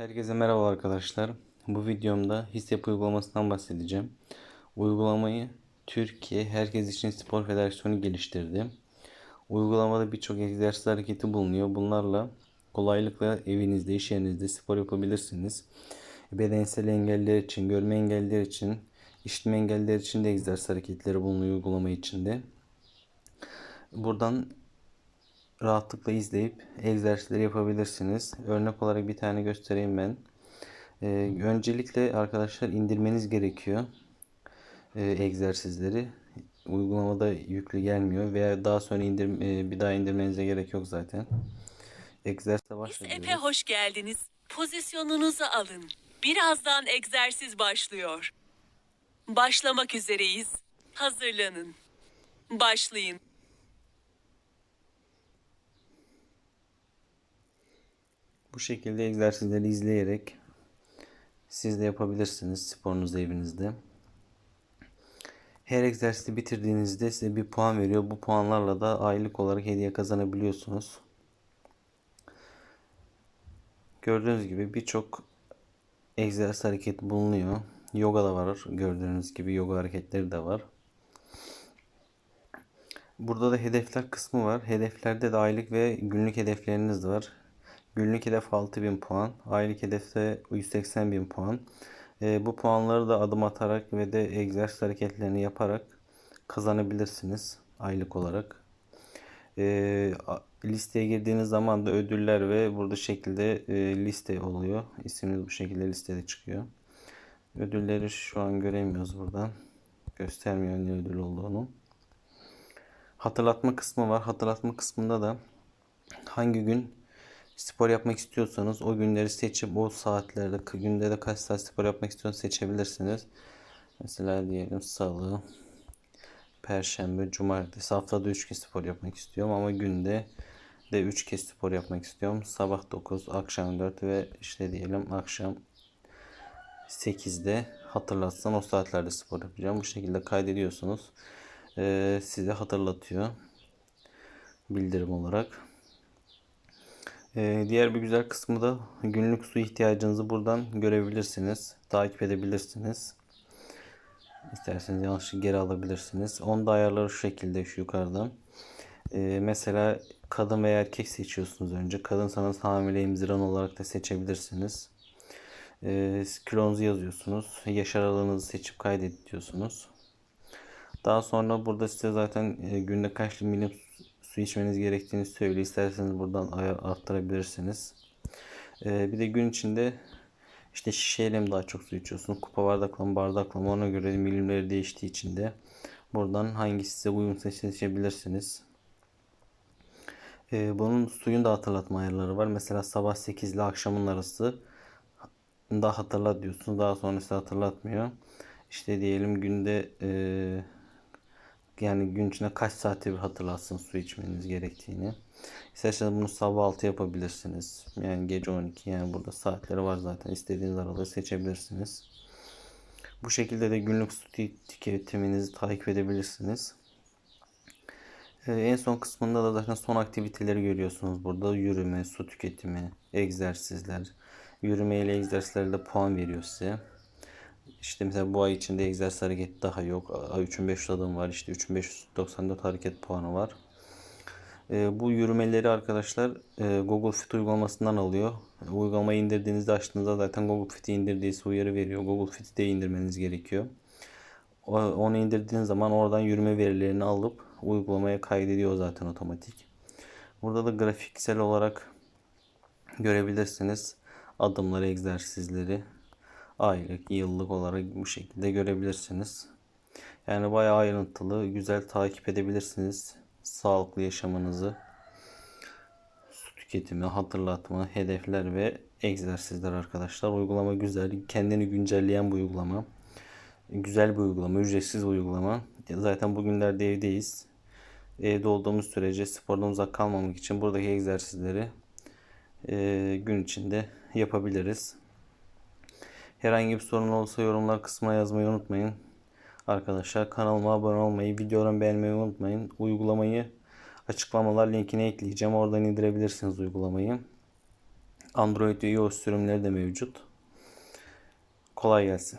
Herkese merhaba arkadaşlar. Bu videomda HİSEP uygulamasından bahsedeceğim. Uygulamayı Türkiye Herkes İçin Spor Federasyonu geliştirdi. Uygulamada birçok egzersiz hareketi bulunuyor. Bunlarla kolaylıkla evinizde, iş yerinizde spor yapabilirsiniz. Bedensel engeller için, görme engeller için, işitme engeller için de egzersiz hareketleri bulunuyor uygulama içinde. Buradan rahatlıkla izleyip egzersizleri yapabilirsiniz. Örnek olarak bir tane göstereyim ben. Ee, öncelikle arkadaşlar indirmeniz gerekiyor e, egzersizleri. Uygulamada yüklü gelmiyor veya daha sonra indir, e, bir daha indirmenize gerek yok zaten. Egzersize başlıyoruz. Epe hoş geldiniz. Pozisyonunuzu alın. Birazdan egzersiz başlıyor. Başlamak üzereyiz. Hazırlanın. Başlayın. Bu şekilde egzersizleri izleyerek siz de yapabilirsiniz sporunuzu evinizde. Her egzersizi bitirdiğinizde size bir puan veriyor. Bu puanlarla da aylık olarak hediye kazanabiliyorsunuz. Gördüğünüz gibi birçok egzersiz hareket bulunuyor. Yoga da var. Gördüğünüz gibi yoga hareketleri de var. Burada da hedefler kısmı var. Hedeflerde de aylık ve günlük hedefleriniz var. Günlük hedef 6000 puan. Aylık hedefte 180 bin puan. E, bu puanları da adım atarak ve de egzersiz hareketlerini yaparak kazanabilirsiniz aylık olarak. E, listeye girdiğiniz zaman da ödüller ve burada şekilde e, liste oluyor. İsminiz bu şekilde listede çıkıyor. Ödülleri şu an göremiyoruz buradan. Göstermiyor ne ödül olduğunu. Hatırlatma kısmı var. Hatırlatma kısmında da hangi gün spor yapmak istiyorsanız o günleri seçip o saatlerde günde de kaç saat spor yapmak istiyorsanız seçebilirsiniz. Mesela diyelim salı, perşembe, cumartesi haftada 3 kez spor yapmak istiyorum ama günde de 3 kez spor yapmak istiyorum. Sabah 9, akşam 4 ve işte diyelim akşam 8'de hatırlatsan o saatlerde spor yapacağım. Bu şekilde kaydediyorsunuz. Ee, size hatırlatıyor bildirim olarak. Ee, diğer bir güzel kısmı da günlük su ihtiyacınızı buradan görebilirsiniz. Takip edebilirsiniz. İsterseniz yanlışlıkla geri alabilirsiniz. Onda ayarları şu şekilde şu yukarıdan. Ee, mesela kadın veya erkek seçiyorsunuz önce. Kadınsanız hamile emziran olarak da seçebilirsiniz. Ee, kilonuzu yazıyorsunuz. Yaş aralığınızı seçip kaydet diyorsunuz. Daha sonra burada size zaten e, günde kaç milim su içmeniz gerektiğini söylüyor. İsterseniz buradan arttırabilirsiniz. E, bir de gün içinde işte şişeyle mi daha çok su içiyorsunuz? Kupa bardakla mı bardakla mı ona göre milimleri değiştiği için de buradan hangisi size uyumsa seçebilirsiniz. E, bunun suyun da hatırlatma ayarları var. Mesela sabah 8 ile akşamın arası da hatırlat diyorsunuz. Daha sonra size hatırlatmıyor. İşte diyelim günde e, yani gün içinde kaç saate bir hatırlatsın su içmeniz gerektiğini. İsterseniz bunu sabah 6 yapabilirsiniz. Yani gece 12 yani burada saatleri var zaten. İstediğiniz aralığı seçebilirsiniz. Bu şekilde de günlük su tüketiminizi takip edebilirsiniz. Ee, en son kısmında da zaten son aktiviteleri görüyorsunuz burada. Yürüme, su tüketimi, egzersizler. Yürüme ile egzersizlerde puan veriyor size. İşte mesela bu ay içinde egzersiz hareket daha yok. Ay 3500 adım var. İşte 3594 hareket puanı var. Ee, bu yürümeleri arkadaşlar e, Google Fit uygulamasından alıyor. Uygulamayı indirdiğinizde açtığınızda zaten Google Fit'i indirdiyse uyarı veriyor. Google Fit'i de indirmeniz gerekiyor. O- Onu indirdiğiniz zaman oradan yürüme verilerini alıp uygulamaya kaydediyor zaten otomatik. Burada da grafiksel olarak görebilirsiniz. Adımları, egzersizleri aylık, yıllık olarak bu şekilde görebilirsiniz. Yani bayağı ayrıntılı, güzel takip edebilirsiniz sağlıklı yaşamınızı. Su tüketimi, hatırlatma, hedefler ve egzersizler arkadaşlar. Uygulama güzel, kendini güncelleyen bu uygulama. Güzel bir uygulama, ücretsiz bir uygulama. Zaten bugünlerde evdeyiz. Evde olduğumuz sürece spordan uzak kalmamak için buradaki egzersizleri gün içinde yapabiliriz. Herhangi bir sorun olursa yorumlar kısmına yazmayı unutmayın. Arkadaşlar kanalıma abone olmayı, videolarımı beğenmeyi unutmayın. Uygulamayı açıklamalar linkine ekleyeceğim. Oradan indirebilirsiniz uygulamayı. Android ve iOS sürümleri de mevcut. Kolay gelsin.